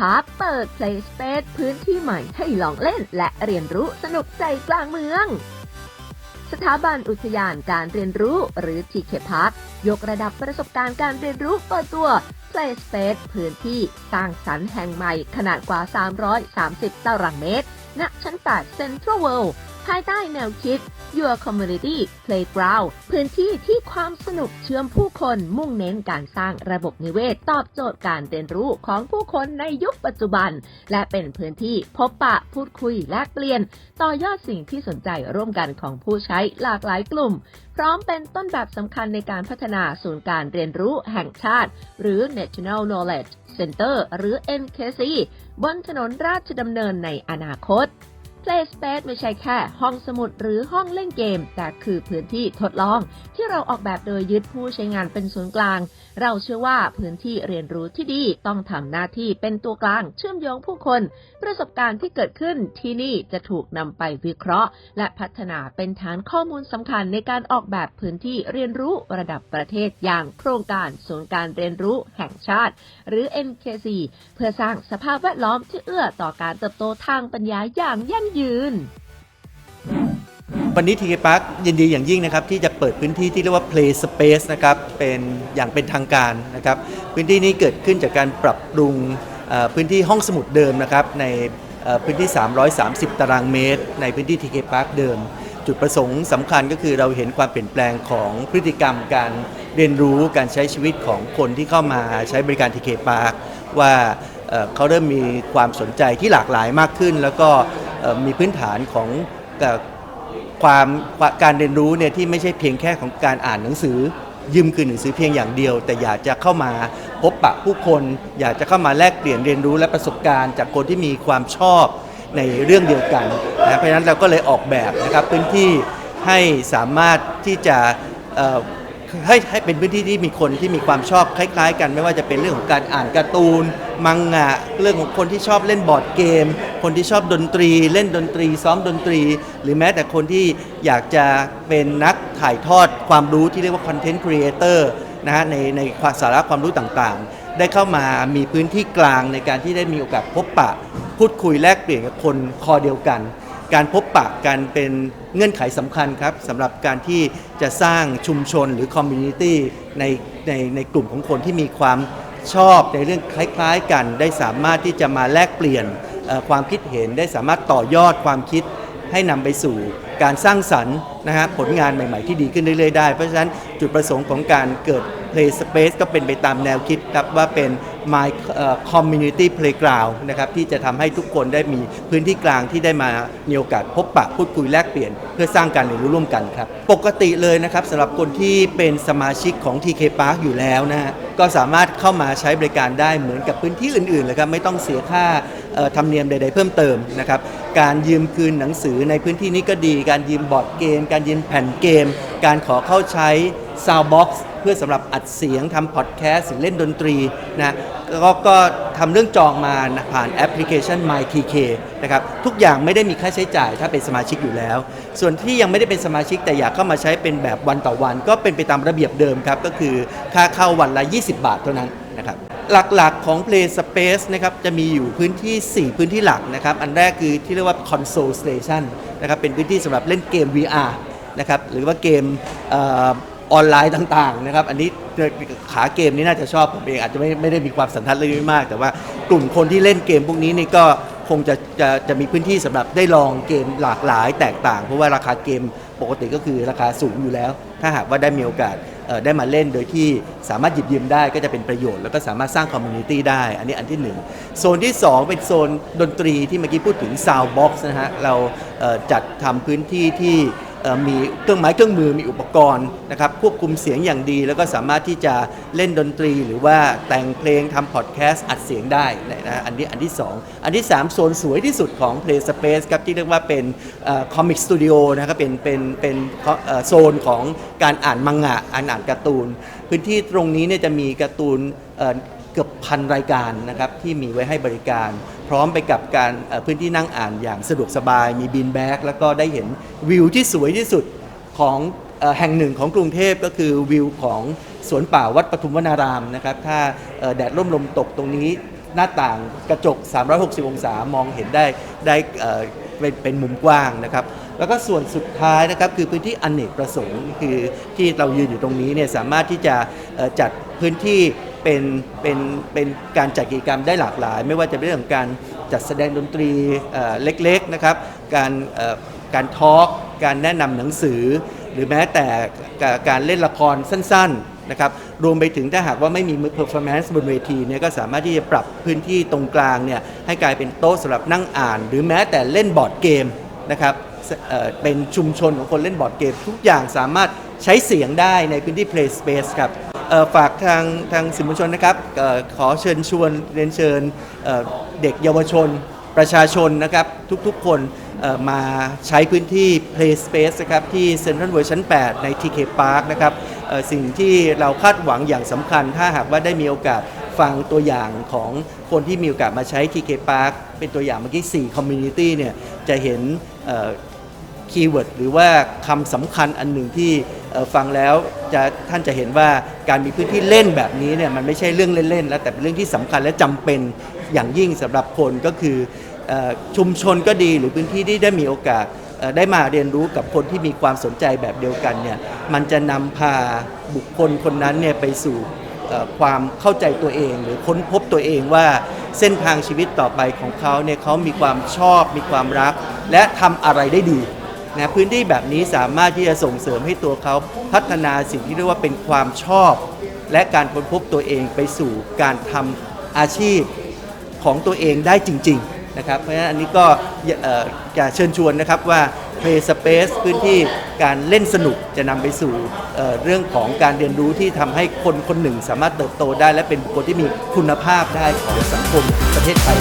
พาร์คเปิด Play Space พื้นที่ใหม่ให้ลองเล่นและเรียนรู้สนุกใจกลางเมือง สถาบันอุทยานการเรียนรู้หรือ TK Park ยกระดับประสบการณ์การเรียนรู้เปิดตัว Play Space พื้นที่สร้างสรรค์แห่งใหม่ขนาดกว่า 330 ตารางเมตร ณ ชั้น 8 Central World ภายใต้แนวคิด Your Community Playground พื้นที่ที่ความสนุกเชื่อมผู้คนมุ่งเน้นการสร้างระบบนิเวศตอบโจทย์การเรียนรู้ของผู้คนในยุคปัจจุบัน และเป็นพื้นที่พบปะพูดคุยแลกเปลี่ยน ต่อยอดสิ่งที่สนใจร่วมกันของผู้ใช้หลากหลายกลุ่ม พร้อมเป็นต้นแบบสำคัญในการพัฒนาศูนย์การเรียนรู้แห่งชาติ หรือ National Knowledge Center หรือ NKC บนถนนราชดำเนินในอนาคต Play Space ไม่ใช่แค่ห้องสมุดหรือห้องเล่นเกม แต่คือพื้นที่ทดลอง ที่เราออกแบบโดยยึดผู้ใช้งานเป็นศูนย์กลาง เราเชื่อว่าพื้นที่เรียนรู้ที่ดีต้องทำหน้าที่เป็นตัวกลางเชื่อมโยงผู้คน ประสบการณ์ที่เกิดขึ้นที่นี่จะถูกนำไปวิเคราะห์ และพัฒนาเป็นฐานข้อมูลสำคัญในการออกแบบพื้นที่เรียนรู้ระดับประเทศอย่างโครงการศูนย์การเรียนรู้แห่งชาติ หรือ NKC เพื่อสร้างสภาพแวดล้อมที่เอื้อต่อการเติบโตทางปัญญาอย่างยั่งยืน วันนี้ทีเคพาร์คยินดีอย่างยิ่งนะครับที่จะเปิดพื้นที่ที่เรียกว่า Play Space นะครับเป็นอย่างเป็นทางการนะครับพื้นที่นี้เกิดขึ้นจากการปรับปรุงพื้นที่ห้องสมุดเดิมนะครับในพื้นที่ 330 ตารางเมตร ในพื้นที่ทีเคพาร์คเดิม จุดประสงค์สำคัญก็คือเราเห็นความเปลี่ยนแปลงของพฤติกรรมการเรียนรู้การใช้ชีวิตของคนที่เข้ามาใช้บริการทีเคพาร์คว่าเขาเริ่มมีความสนใจที่หลากหลายมากขึ้น แล้วก็ มีพื้นฐานของความการเรียนรู้เนี่ยที่ไม่ใช่เพียงแค่ของการอ่านหนังสือ ยืมคืนหนังสือเพียงอย่างเดียว แต่อยากจะเข้ามาพบปะผู้คน อยากจะเข้ามาแลกเปลี่ยนเรียนรู้และประสบการณ์จากคนที่มีความชอบในเรื่องเดียวกันนะเพราะฉะนั้นเราก็เลยออกแบบนะครับพื้นที่ให้สามารถที่จะ ให้ให้เป็นพื้นที่ที่มีคนที่มีความชอบคล้าย ๆ กัน ไม่ว่าจะเป็นเรื่องของการอ่านการ์ตูน มังงะ เรื่องของคนที่ชอบเล่นบอร์ดเกม คนที่ชอบดนตรี เล่นดนตรี ซ้อมดนตรี หรือแม้แต่คนที่อยากจะเป็นนักถ่ายทอดความรู้ที่เรียกว่าคอนเทนต์ครีเอเตอร์นะฮะในในความสาระความรู้ต่างๆ ได้เข้ามามีพื้นที่กลางในการที่ได้มีโอกาสพบปะ พูดคุยแลกเปลี่ยนกับคนคอเดียวกัน การพบปะกันเป็นเงื่อนไขสำคัญครับสำหรับการที่จะสร้างชุมชนหรือคอมมูนิตี้ในในในกลุ่มของคนที่มีความชอบในเรื่องคล้ายๆกัน ได้สามารถที่จะมาแลกเปลี่ยนความคิดเห็นได้สามารถต่อยอดความคิดให้นำไปสู่การสร้างสรรค์นะฮะผลงานใหม่ๆที่ดีขึ้นเรื่อยๆได้ เพราะฉะนั้นจุดประสงค์ของการเกิด Play Space ก็เป็นไปตามแนวคิดครับว่าเป็น My เอ่อ Community Playground นะครับที่จะทำให้ทุกคนได้มีพื้นที่กลางที่ได้มามีโอกาสพบปะพูดคุยแลกเปลี่ยน เพื่อสร้างการเรียนรู้ร่วมกันครับ ปกติเลยนะครับสำหรับคนที่เป็นสมาชิกของ TK Park อยู่แล้วนะฮะก็สามารถเข้ามาใช้บริการได้เหมือนกับพื้นที่อื่นๆเลยครับไม่ต้องเสียค่าธรรมเนียมใด ๆ เพิ่มเติมนะครับการยืมคืนหนังสือในพื้นที่นี้ก็ดี การยืมบอร์ดเกม การยืมแผ่นเกม การขอเข้าใช้ Soundbox เพื่อสำหรับอัดเสียงทำพอดแคสต์หรือเล่นดนตรีนะก็ก็ทำเรื่องจองมาผ่านแอปพลิเคชัน MyTK นะครับทุกอย่างไม่ได้มีค่าใช้จ่ายถ้าเป็นสมาชิกอยู่แล้ว ส่วนที่ยังไม่ได้เป็นสมาชิกแต่อยากเข้ามาใช้เป็นแบบวันต่อวัน ก็เป็นไปตามระเบียบเดิมครับ ก็คือค่าเข้าวันละ 20 บาทเท่านั้นนะครับหลักๆของ Play Space นะครับจะมีอยู่พื้นที่ 4 พื้นที่หลักนะครับอันแรกคือที่เรียกว่า Console Station นะครับเป็นพื้นที่สำหรับเล่นเกม VR นะครับหรือว่าเกม ออนไลน์ต่างๆนะครับ อันนี้ขาเกมนี้น่าจะชอบผมเองอาจจะไม่ไม่ได้มีความสันทัดเรื่องนี้มาก แต่ว่ากลุ่มคนที่เล่นเกมพวกนี้นี่ก็คงจะจะจะมีพื้นที่สำหรับได้ลองเกมหลากหลายแตกต่าง เพราะว่าราคาเกมปกติก็คือราคาสูงอยู่แล้ว ถ้าหากว่าได้มีโอกาสได้มาเล่นโดยที่สามารถหยิบยืมได้ก็จะเป็นประโยชน์ แล้วก็สามารถสร้างคอมมูนิตี้ได้ อันนี้อันที่หนึ่งโซนที่ 2 เป็นโซนดนตรีที่เมื่อกี้พูดถึง Soundbox นะฮะ เราจัดทำพื้นที่ที่ มีเครื่องไม้เครื่องมือมีอุปกรณ์นะครับควบคุมเสียงอย่างดี แล้วก็สามารถที่จะเล่นดนตรี หรือว่าแต่งเพลงทำพอดแคสต์อัดเสียงได้นะอันนี้อันที่ 2 อันที่ 3 โซนสวยที่สุดของ Play Space ครับที่เรียกว่าเป็นคอมิกสตูดิโอนะครับเป็นเป็นเป็นโซนของการอ่านมังงะอ่านอ่านการ์ตูน พื้นที่ตรงนี้เนี่ยจะมีการ์ตูน เกือบพันรายการนะครับที่มีไว้ให้บริการ พร้อมไปกับการพื้นที่นั่งอ่านอย่างสะดวกสบาย มีบินแบ็กแล้วก็ได้เห็นวิวที่สวยที่สุดของแห่งหนึ่งของกรุงเทพก็คือวิวของสวนป่าวัดปทุมวนารามนะครับถ้าแดดร่มลมตกตรงนี้หน้าต่างกระจก 360 องศามองเห็นได้ได้เป็นเป็นมุมกว้างนะครับ แล้วก็ส่วนสุดท้ายนะครับคือพื้นที่อเนกประสงค์คือที่เรายืนอยู่ตรงนี้เนี่ยสามารถที่จะจัด พื้นที่เป็นเป็นเป็นการจัดกิจกรรมได้หลากหลาย ไม่ว่าจะเป็นเรื่องของการจัดแสดงดนตรีเล็กๆนะครับ การการทอล์กการแนะนำหนังสือ หรือแม้แต่การเล่นละครสั้นๆนะครับรวมไปถึงถ้าหากว่าไม่มี performance บนเวทีเนี่ยก็สามารถที่จะปรับพื้นที่ตรงกลางเนี่ยให้กลายเป็นโต๊ะสำหรับนั่งอ่าน หรือแม้แต่เล่นบอร์ดเกมนะครับเเป็นชุมชนของคนเล่นบอร์ดเกม ทุกอย่างสามารถใช้เสียงได้ในพื้นที่ play space ครับ ฝากทางทางสื่อมวลชนนะครับขอเชิญชวนเรียนเชิญเเด็กเยาวชนประชาชนนะครับทุกๆคนมาใช้พื้นที่ Play Space นะครับที่ Central World ชั้น 8 ใน TK Park นะครับสิ่งที่เราคาดหวังอย่างสำคัญ ถ้าหากว่าได้มีโอกาสฟังตัวอย่างของคนที่มีโอกาสมาใช้ TK Park เป็นตัวอย่างเมื่อกี้ 4 Community เนี่ยจะเห็นคีย์เวิร์ดหรือว่าคำสำคัญอันหนึ่งที่ ฟังแล้วจะท่านจะเห็นว่าการมีพื้นที่เล่นแบบนี้เนี่ยมันไม่ใช่เรื่องเล่นๆแล้วแต่เป็นเรื่องที่สำคัญและจำเป็นอย่างยิ่งสำหรับคนก็คืออชุมชนก็ดีหรือพื้นที่ที่ได้มีโอกาสได้มาเรียนรู้กับคนที่มีความสนใจแบบเดียวกันเนี่ยมันจะนำพาบุคคลคนนั้นเนี่ยไปสู่ความเข้าใจตัวเอง หรือค้นพบตัวเองว่าเส้นทางชีวิตต่อไปของเขาเนี่ยเขามีความชอบมีความรัก และทำอะไรได้ดี นะพื้นที่แบบนี้สามารถที่จะส่งเสริมให้ตัวเขาพัฒนาสิ่งที่เรียกว่าเป็นความชอบ และการค้นพบตัวเองไปสู่การทำอาชีพของตัวเองได้จริง ๆ นะครับ เพราะฉะนั้นอันนี้ก็อยากเชิญชวนนะครับว่า Play Space พื้นที่การเล่นสนุกจะนำไปสู่เเรื่องของการเรียนรู้ที่ทำให้คนคนหนึ่งสามารถเติบโตได้ และเป็นบุคคลที่มีคุณภาพได้ของสังคมประเทศไทย